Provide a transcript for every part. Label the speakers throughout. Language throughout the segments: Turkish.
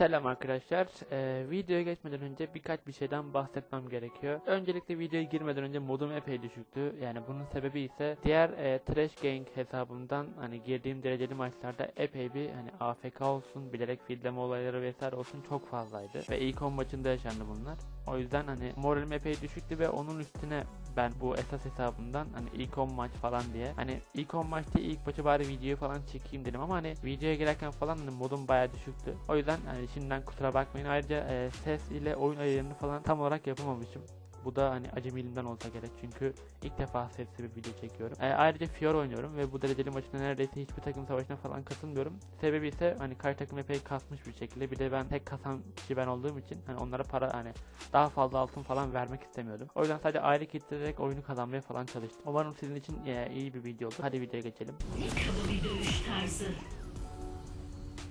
Speaker 1: Selam arkadaşlar. Ee, videoya geçmeden önce birkaç bir şeyden bahsetmem gerekiyor. Öncelikle videoya girmeden önce modum epey düşüktü. Yani bunun sebebi ise diğer e, Trash Gang hesabımdan hani girdiğim dereceli maçlarda epey bir hani AFK olsun, bilerek filleme olayları vesaire olsun çok fazlaydı. Ve ilk 10 maçında yaşandı bunlar. O yüzden hani moralim epey düşüktü ve onun üstüne ben bu esas hesabımdan hani ilk 10 maç falan diye hani ilk 10 maçta ilk maçı bari videoyu falan çekeyim dedim ama hani videoya girerken falan hani modum bayağı düşüktü. O yüzden hani şimdiden kusura bakmayın. Ayrıca e, ses ile oyun ayarını falan tam olarak yapamamışım. Bu da hani acemiliğimden olsa gerek çünkü ilk defa sesli bir video çekiyorum. E, ayrıca Fior oynuyorum ve bu dereceli maçında neredeyse hiçbir takım savaşına falan katılmıyorum. Sebebi ise hani karşı takım epey kasmış bir şekilde bir de ben tek kasan kişi ben olduğum için hani onlara para hani daha fazla altın falan vermek istemiyordum. O yüzden sadece ayrı kitleyerek oyunu kazanmaya falan çalıştım. Umarım sizin için e, iyi bir video olur. Hadi videoya geçelim.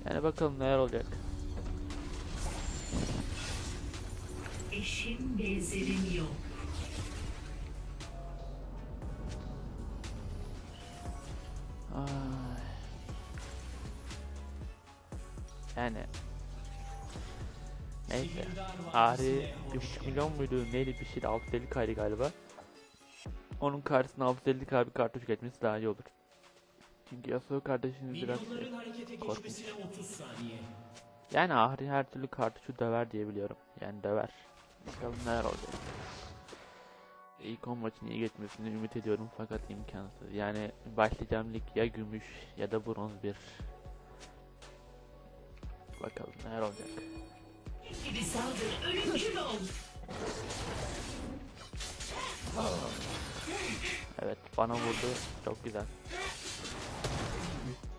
Speaker 1: Yani bakalım neler olacak.
Speaker 2: Eşim benzerim yok.
Speaker 1: Ay. Yani Neyse. Ahri 1.5 milyon muydu? Neydi bir şeydi 650 kaydı galiba. Onun karşısına 650 k bir kartuş geçmesi daha iyi olur. Çünkü Yasuo kardeşiniz biraz
Speaker 3: Milyonların harekete
Speaker 1: korkunç.
Speaker 3: geçmesine 30 saniye.
Speaker 1: Yani Ahri her türlü kartuşu döver diye biliyorum. Yani döver. Bakalım neler olacak. İlk 10 maçın iyi geçmesini ümit ediyorum fakat imkansız. Yani başlayacağım lig ya gümüş ya da bronz bir. Bakalım neler olacak.
Speaker 2: Gibi saldır, ölümcül ol.
Speaker 1: Evet bana vurdu. Çok güzel.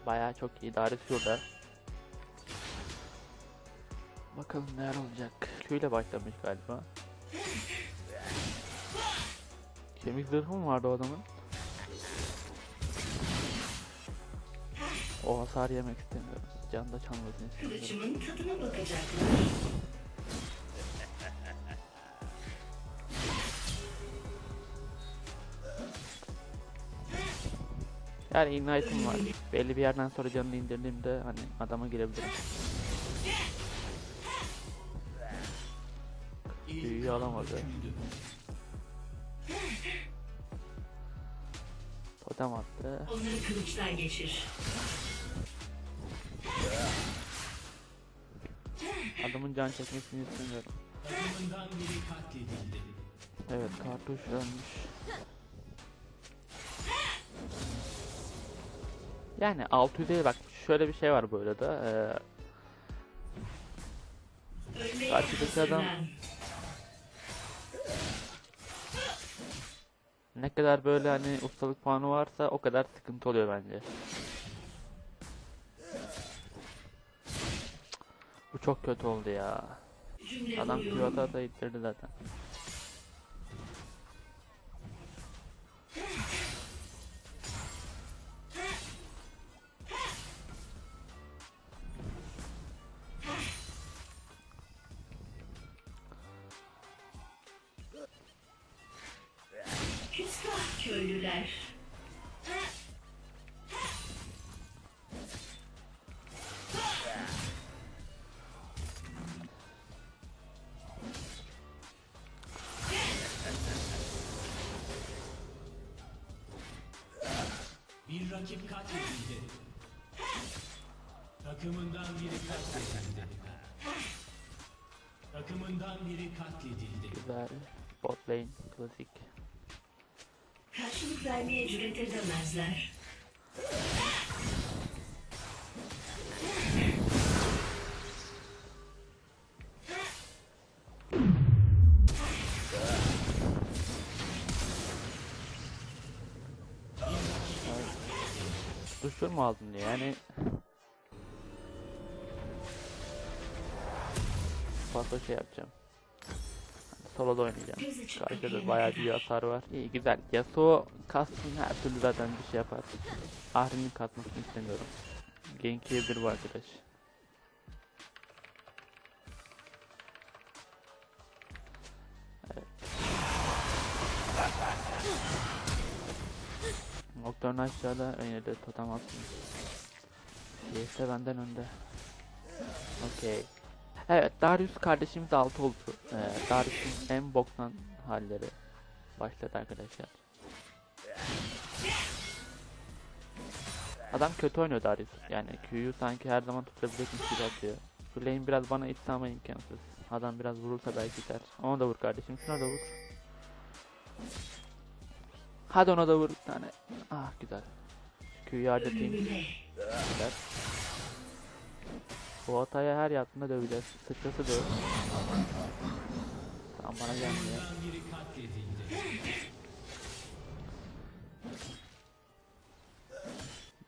Speaker 1: Bayağı çok iyi. Darius şurada. Bakalım neler olacak. İle başlamış galiba. Kemik zırhı mı vardı o adamın? O hasar yemek istemiyorum. Can da çalmasını istemiyorum.
Speaker 2: Kılıcımın tadına bakacaklar.
Speaker 1: Yani ignite'ım var. Belli bir yerden sonra canını indirdiğimde hani adama girebilirim. Büyüyü alamadı. Totem attı.
Speaker 2: Onları kılıçtan geçir.
Speaker 1: Adamın can çekmesini istemiyorum. Evet kartuş ölmüş. Yani 600'e bak şöyle bir şey var böyle da. Ee, Karşıdaki adam- ne kadar böyle hani ustalık puanı varsa o kadar sıkıntı oluyor bence. Bu çok kötü oldu ya. Adam
Speaker 2: uyum.
Speaker 1: pivota ata ittirdi zaten.
Speaker 2: Köylüler.
Speaker 3: Bir rakip katledildi. Takımından biri katledildi. Takımından biri katledildi.
Speaker 1: Güzel. Bot lane klasik.
Speaker 2: Karşılık vermeye cüret edemezler.
Speaker 1: Düşür mu aldın diye yani. Fazla şey yapacağım. Solo'da oynayacağım. Karşıda bayağı bir hasar var. İyi güzel. Yasuo kastın her türlü zaten bir şey yapar. Ahri'nin katmasını istemiyorum. Genk yiyebilir bu arkadaş. Evet. Nocturne aşağıda yine de totem atmış. Şeyse benden önde. Okey. Evet Darius kardeşimiz 6 oldu. Ee, Darius'un en boktan halleri başladı arkadaşlar. Adam kötü oynuyor Darius. Yani Q'yu sanki her zaman tutabilecekmiş gibi atıyor. Şu lane biraz bana itti ama imkansız. Adam biraz vurursa belki gider. Ona da vur kardeşim. Şuna da vur. Hadi ona da vur bir tane. Ah güzel. Q'yu harcatayım. Güzel. Bu hataya her yaptığında döveceğiz. Sıçrası döv. Tamam bana gelmiyor.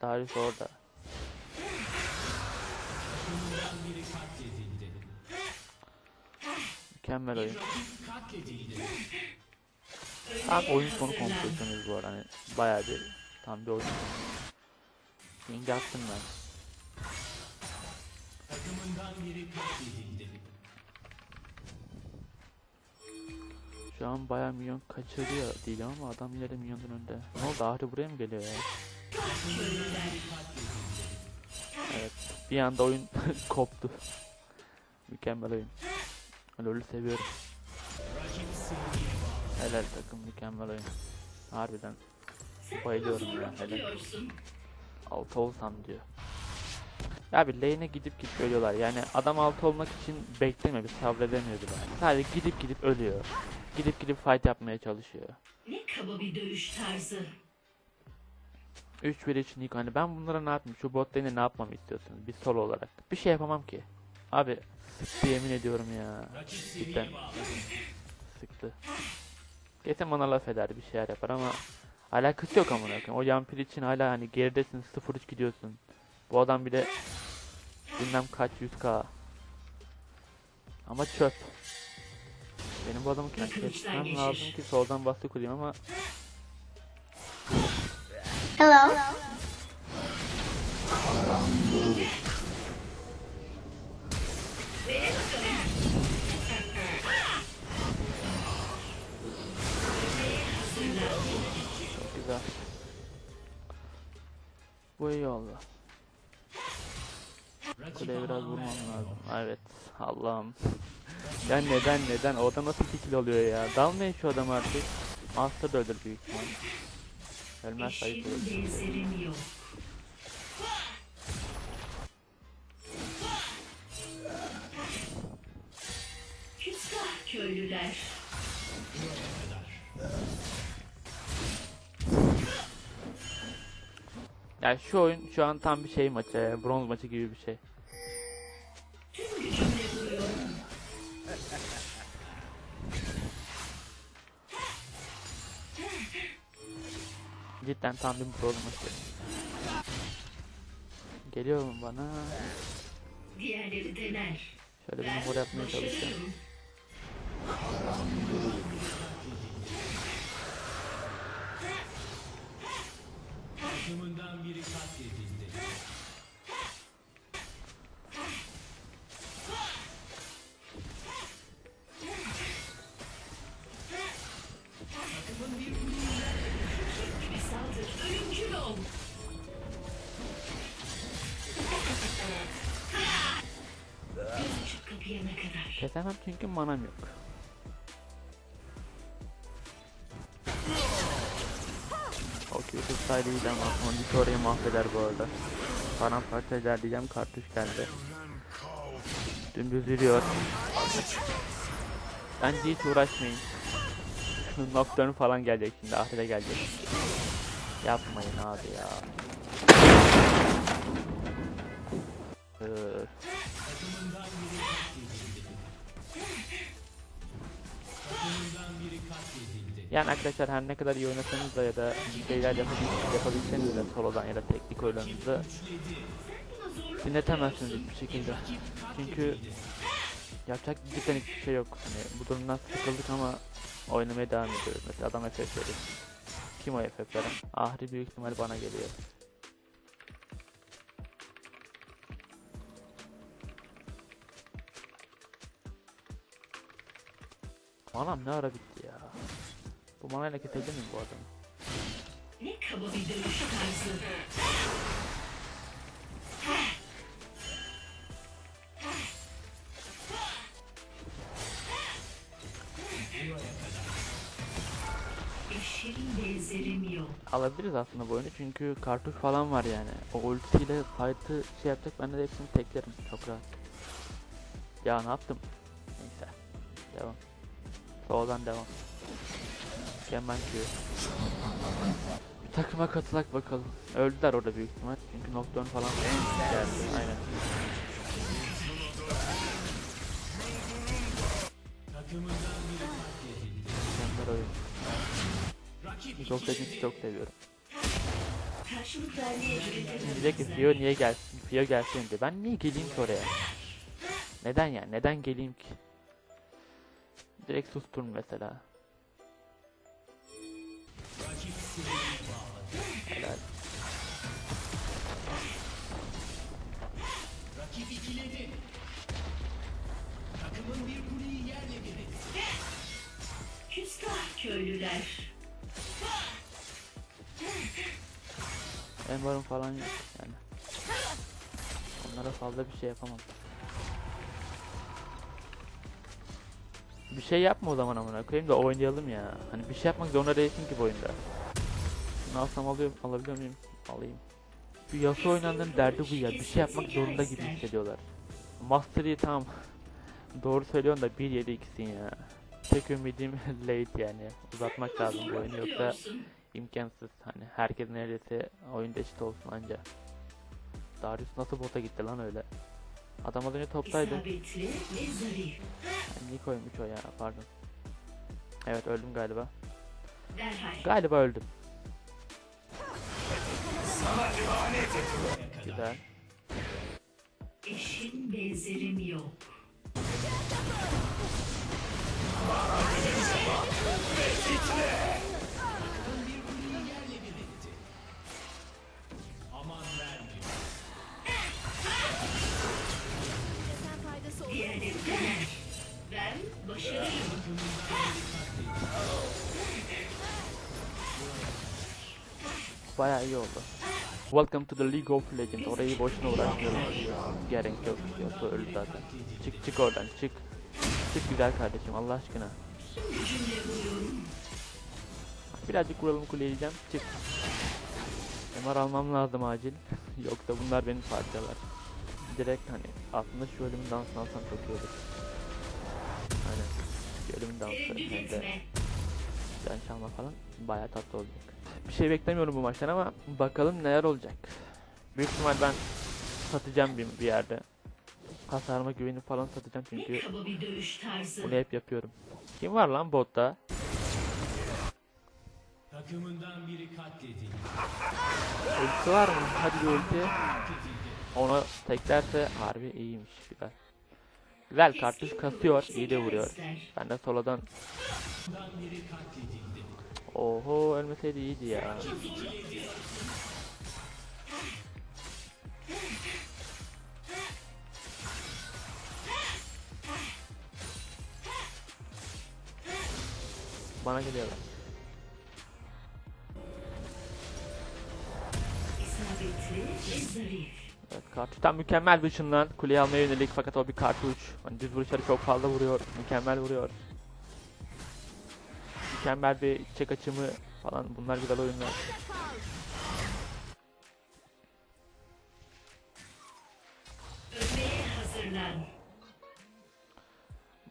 Speaker 1: Darius orada. Mükemmel oyun. Tam oyun sonu konuşuyorsunuz bu arada. Hani bayağı bir tam bir oyun. Yenge attım ben.
Speaker 3: Takımından biri katledildi.
Speaker 1: Şu an bayağı milyon kaçırıyor değil ama adam de milyonun önünde. Ne oldu Ahri buraya mı geliyor ya? Evet. Bir anda oyun koptu. Mükemmel oyun. LoL'ü seviyorum. Helal takım mükemmel oyun. Harbiden Bayılıyorum ya, helal. altı olsam diyor. Ya bir lane'e gidip gidip ölüyorlar. Yani adam altı olmak için beklemiyor, bir sabredemiyor bile. Yani. Sadece gidip gidip ölüyor. Gidip gidip fight yapmaya çalışıyor.
Speaker 2: Ne kaba bir dövüş tarzı.
Speaker 1: 3-1 için ilk hani ben bunlara ne yapayım? Şu bot lane'e ne yapmamı istiyorsunuz? Bir solo olarak. Bir şey yapamam ki. Abi sıktı yemin ediyorum ya. Cidden sıktı. Geçen bana laf eder bir şeyler yapar ama alakası yok amına koyayım. O yampir için hala hani geridesin 0-3 gidiyorsun. Bu adam bile bilmem kaç 100k. Ama çöp. Benim bu adamı kesmem lazım ki soldan baskı kurayım ama
Speaker 4: Hello.
Speaker 1: çok güzel. Bu iyi oldu.
Speaker 3: Rakip
Speaker 1: Kuleye biraz
Speaker 3: alan
Speaker 1: vurmam
Speaker 3: vermiyor.
Speaker 1: lazım. Evet. Allah'ım. ya neden neden? O adam nasıl kill oluyor ya? Dalmayın şu adam artık. Master da ölür büyük ihtimal. Ölmez sayıp ölür.
Speaker 2: köylüler.
Speaker 1: Yani şu oyun şu an tam bir şey maçı, bronz maçı gibi bir şey. Cidden tam bir bronz maçı. Geliyor mu bana?
Speaker 2: Diğerleri dener.
Speaker 1: Şöyle bir
Speaker 2: Ben
Speaker 1: mor yapmaya çalışacağım.
Speaker 3: Takımından biri katledildi.
Speaker 1: Kesemem çünkü manam yok. O kötü saydı iyiydi ama Kondit orayı mahveder bu arada. Paramparça eder diyeceğim kartuş geldi. Dümdüz yürüyor. Bence hiç uğraşmayın. Nocturne falan gelecek şimdi ahire gelecek. Yapmayın abi ya. Yani arkadaşlar her ne kadar iyi oynasanız da ya da şeyler yapabil- yapabilseniz de solodan ya da teknik oyunlarınızda dinletemezsiniz hiçbir şekilde. Çünkü yapacak cidden hiçbir şey yok. Hani bu durumdan sıkıldık ama oynamaya devam ediyoruz. Mesela adam FF verir. Kim o FF veren? Ahri büyük ihtimal bana geliyor. Anam ne ara bitti ya. Bu bana hareket edemiyor bu adam.
Speaker 2: Ne kaba bir dövüş tarzı.
Speaker 1: Alabiliriz aslında bu oyunu çünkü kartuş falan var yani. O ultiyle fight'ı şey yapacak ben de hepsini teklerim çok rahat. Ya ne yaptım? Neyse. Devam. Soldan devam. Mükemmel Q. Bir takıma katılak bakalım. Öldüler orada büyük ihtimal. Çünkü Nocturne falan geldi. Aynen. Mükemmel oyun. Çok Legends'i çok seviyorum. Diyecek ki Fio niye gelsin? Fio gelsin diye. Ben niye geleyim ki oraya? Neden yani? Neden geleyim ki? Direkt susturun mesela. Helal.
Speaker 3: Rakip ikiledi. Takımın bir kuleyi yerle bir etti.
Speaker 2: Küstah köylüler.
Speaker 1: Embar'ın falan yok yani. Onlara fazla bir şey yapamam. Bir şey yapma o zaman amına koyayım da oynayalım ya. Hani bir şey yapmak zorunda değilsin ki bu oyunda. Şunu alsam alıyorum, alabiliyor muyum? Alayım. Şu Yasuo oynandığın derdi bu ya. Bir şey yapmak zorunda gibi hissediyorlar. Master Yi tamam. Doğru söylüyorsun da 1-7-2'sin ya. Tek ümidim late yani. Uzatmak lazım bu oyunu yoksa imkansız. Hani herkes neredeyse oyunda eşit olsun anca. Darius nasıl bota gitti lan öyle? Adam az önce toptaydı. Yani Niko'ymuş o ya pardon. Evet öldüm galiba.
Speaker 2: Derhal.
Speaker 1: Galiba öldüm. Güzel.
Speaker 2: Eşin benzerim yok.
Speaker 3: Takımın
Speaker 1: Bayağı iyi oldu. Welcome to the League of Legends. Orayı boşuna uğraşmıyorum. Gerek yok. Yoksa öldü zaten. Çık çık oradan çık. Çık güzel kardeşim Allah aşkına. Birazcık vuralım kuleyi diyeceğim. Çık. MR almam lazım acil. Yoksa bunlar beni parçalar. Direkt hani aslında şu ölümün dansını alsam çok iyi olur. Aynen. Şu ölümün dansı hem de can çalma falan bayağı tatlı olacak. Bir şey beklemiyorum bu maçtan ama bakalım neler olacak. Büyük ihtimal ben satacağım bir, bir yerde. Hasarıma güvenip falan satacağım çünkü bunu hep yapıyorum. Kim var lan botta?
Speaker 3: Takımından biri katledildi.
Speaker 1: Ulti var mı? Hadi bir ulti. Onu teklerse harbi iyiymiş güzel. Güzel kartuş kasıyor, iyi de vuruyor. Ben de soladan
Speaker 3: Takımdan biri katledildi.
Speaker 1: Oho ölmeseydi iyiydi ya. Bana geliyorlar. Evet, kartuştan mükemmel bir ışınlan. Kuleyi almaya yönelik fakat o bir kartuş. Hani düz vuruşları çok fazla vuruyor. Mükemmel vuruyor. Mükemmel bir çek açımı falan. Bunlar güzel oyunlar.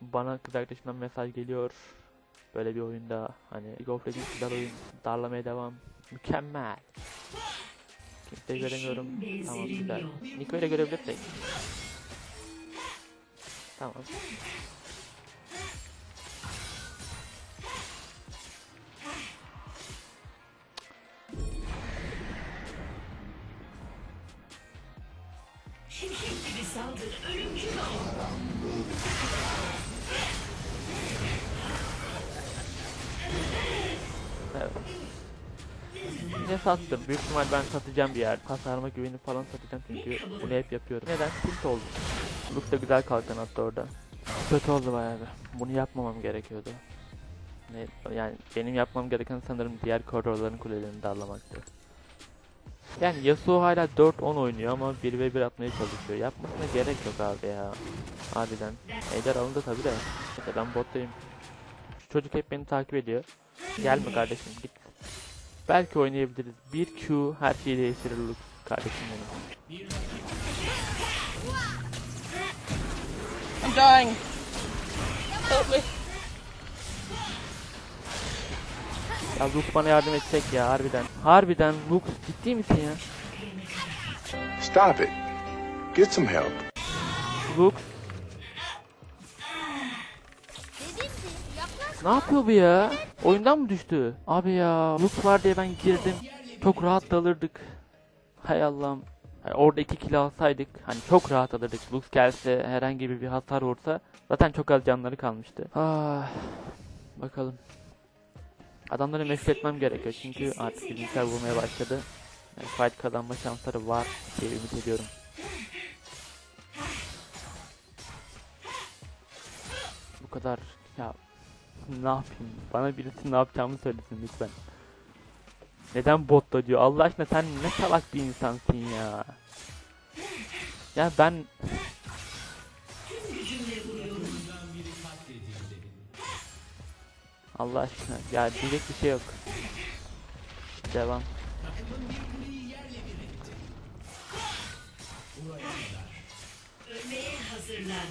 Speaker 1: Bana kız arkadaşımdan mesaj geliyor. Böyle bir oyunda hani League of Legends güzel oyun. Darlamaya devam. Mükemmel. Kimseyi göremiyorum. Tamam güzel. Niko'yu da görebilirsek. Tamam. Ne sattım? Büyük ihtimal ben satacağım bir yer. Hasarıma güvenip falan satacağım çünkü bunu hep yapıyorum. Neden? Tilt oldu. Lux da güzel kalkan attı orada. Kötü oldu bayağı bir. Bunu yapmamam gerekiyordu. Ne, yani benim yapmam gereken sanırım diğer koridorların kulelerini darlamaktı. Yani Yasuo hala 4-10 oynuyor ama 1v1 atmaya çalışıyor. Yapmasına gerek yok abi ya. Harbiden. Ejder alındı tabi de. İşte ben bottayım. Şu çocuk hep beni takip ediyor. Gelme kardeşim git. belki oynayabiliriz. Bir Q her şeyi değiştirir kardeşim benim.
Speaker 4: I'm dying. Help me.
Speaker 1: Ya Lux bana yardım edecek ya harbiden. Harbiden Lux ciddi misin ya?
Speaker 5: Stop it. Get some help.
Speaker 1: Lux ne yapıyor bu ya? Oyundan mı düştü? Abi ya Lux var diye ben girdim. Çok rahat alırdık. Hay Allah'ım. Yani orada iki kill alsaydık hani çok rahat alırdık. Lux gelse herhangi bir hasar vursa zaten çok az canları kalmıştı. Ah, bakalım. Adamları meşgul etmem gerekiyor çünkü artık bizimkiler vurmaya başladı. Yani fight kazanma şansları var diye ümit ediyorum. Bu kadar ya ne yapayım? Bana birisi ne yapacağımı söylesin lütfen. Neden botta diyor? Allah aşkına sen ne salak bir insansın ya. Ya ben Allah aşkına ya diyecek bir şey yok. Devam.
Speaker 2: Ölmeye hazırlan.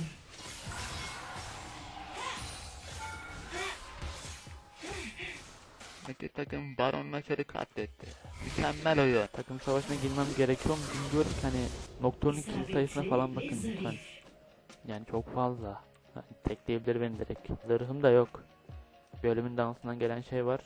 Speaker 1: Takım Baron Maçar'ı katletti. Mükemmel oyun. Takım savaşına girmem gerekiyor mu bilmiyorum ki hani Nocturne'un kill sayısına falan bakın lütfen. Yani çok fazla. Hani tekleyebilir beni direkt. Zırhım da yok. Bir dansından gelen şey var.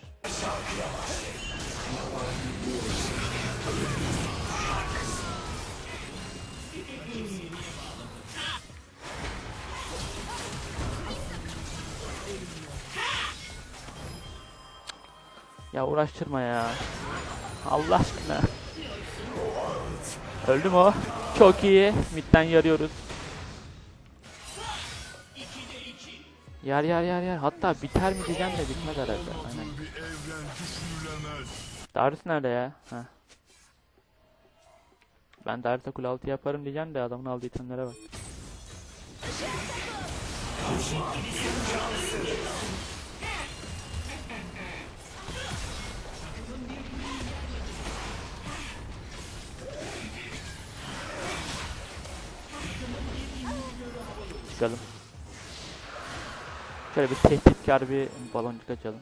Speaker 1: Ya uğraştırma ya. Allah aşkına. Öldü mü o? Çok iyi. Midden yarıyoruz. Yar yar yar yar. Hatta biter mi diyeceğim de bitmez herhalde. Aynen. Darius nerede ya? Ha. Ben Darius'a kule altı yaparım diyeceğim de adamın aldığı itemlere bak. Çıkalım. Şöyle bir tehditkar bir baloncuk açalım.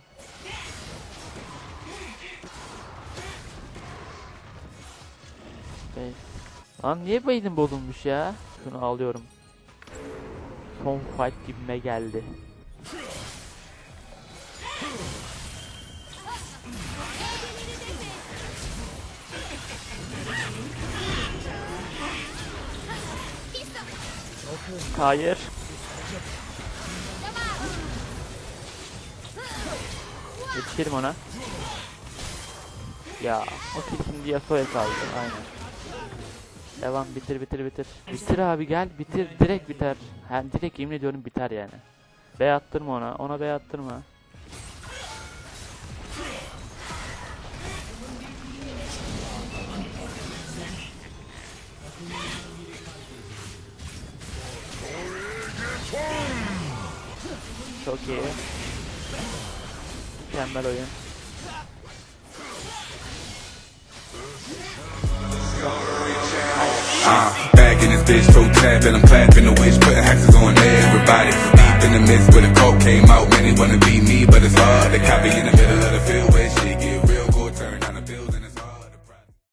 Speaker 1: Beş. Lan niye beynim bozulmuş ya? Şunu alıyorum. Son fight gibime geldi. Hayır. Yetişirim ona. Ya o kill şimdi Yasuo'ya kaldı aynen. Devam bitir bitir bitir. Bitir abi gel bitir direkt biter. Ha, direkt yemin ediyorum biter yani. Bey attırma ona ona bey attırma. Çok iyi. Mükemmel oyun.
Speaker 6: Back in this bitch, toe tapping, I'm clapping the witch, putting hexes on everybody. Deep in the midst where the coke came out, man, they wanna be me, but it's hard. They copy in the middle of the field.